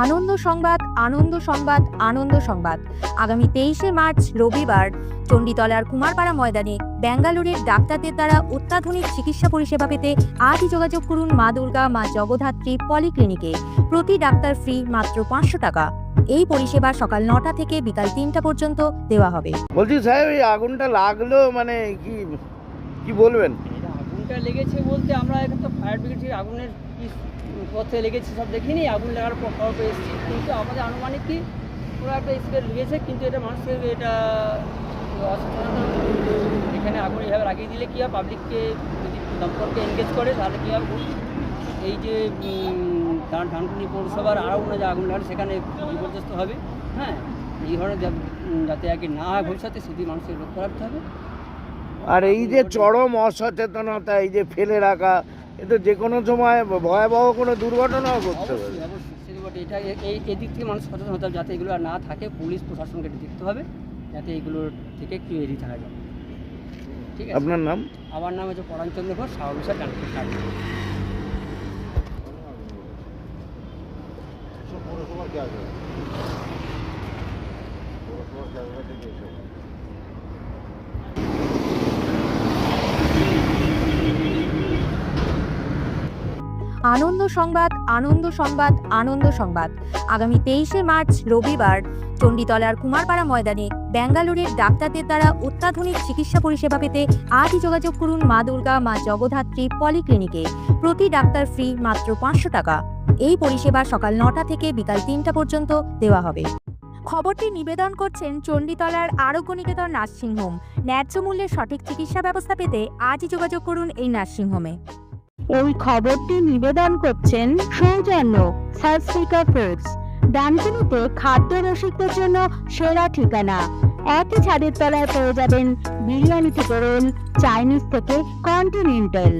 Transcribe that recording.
আনন্দ সংবাদ আনন্দ সংবাদ আনন্দ সংবাদ। আগামী তেইশে মার্চ রবিবার চণ্ডীতলার কুমারপাড়া ময়দানে ব্যাঙ্গালোরের ডাক্তারদের দ্বারা অত্যাধুনিক চিকিৎসা পরিষেবা পেতে আজই যোগাযোগ করুন মা দুর্গা মা জগদ্ধাত্রী পলিক্লিনিকে। প্রতি ডাক্তার ফ্রি মাত্র পাঁচশো টাকা। এই পরিষেবা সকাল নটা থেকে বিকাল তিনটা পর্যন্ত দেওয়া হবে। বলছি সাহেব এই আগুনটা লাগল মানে কি কি বলবেন? আগুনটা লেগেছে বলতে আমরা এখন তো ফায়ার ব্রিগেড আগুনের পথে লেগেছে সব দেখিনি, আগুন লাগার পর খবর পেয়েছি কিন্তু আমাদের আনুমানিক কি পুরো একটা স্প্রে লেগেছে, কিন্তু এটা মানুষের এটা অসচেতনতা এখানে আগুন এইভাবে লাগিয়ে দিলে কী হয়? পাবলিককে যদি দমকলকে এনগেজ করে, তাহলে কী হবে? এই যে ধানকুনি পৌরসভার আরও অন্য যে আগুন লাগানো, সেখানে বিপর্যস্ত হবে। হ্যাঁ এই ধরনের যাতে কি না হয় ভবিষ্যতে, সেটি মানুষের লক্ষ্য রাখতে হবে। আর এই যে চরম অসচেতনতা, এই যে ফেলে রাখা এ তো যে কোনো সময় ভয়াবহ কোনো দুর্ঘটনাও করতে পারে। এটা এই এদিক থেকে মানুষ সচেতন হতে হবে যাতে এগুলো আর না থাকে। পুলিশ প্রশাসনকে এটা দেখতে হবে যাতে এগুলোর থেকে একটু এড়িয়ে থাকা যায়। ঠিক আছে? আপনার নাম? আমার নাম হচ্ছে পরাণচন্দ্র ঘোষ সাহবিশা ডাক্তার আনন্দ সংবাদ আনন্দ সংবাদ আনন্দ সংবাদ। আগামী তেইশে মার্চ, রবিবার, চণ্ডীতলার কুমারপাড়া ময়দানে ব্যাঙ্গালোরের ডাক্তারদের দ্বারা অত্যাধুনিক চিকিৎসা পরিষেবা পেতে আজই যোগাযোগ করুন মা দুর্গা, মা জগদ্ধাত্রী পলিক্লিনিকে। প্রতি ডাক্তার ফ্রি মাত্র পাঁচশো টাকা। এই পরিষেবা সকাল নটা থেকে বিকাল তিনটা পর্যন্ত দেওয়া হবে। খবরটি নিবেদন করছেন চণ্ডীতলার আরোগ্য নিকেতন নার্সিংহোম। ন্যায্য মূল্যে সঠিক চিকিৎসা ব্যবস্থা পেতে আজই যোগাযোগ করুন এই নার্সিংহোমে। এই খবরটি নিবেদন করছেন সৌজন্য সাবস্পিকা ফুডস ডানকুনিতে খাদ্য রসিকদের জন্য সেরা ঠিকানা। একই ছাদের তলায় পেয়ে যাবেন বিরিয়ানি থেকে রোল, চাইনিজ থেকে কন্টিনেন্টাল।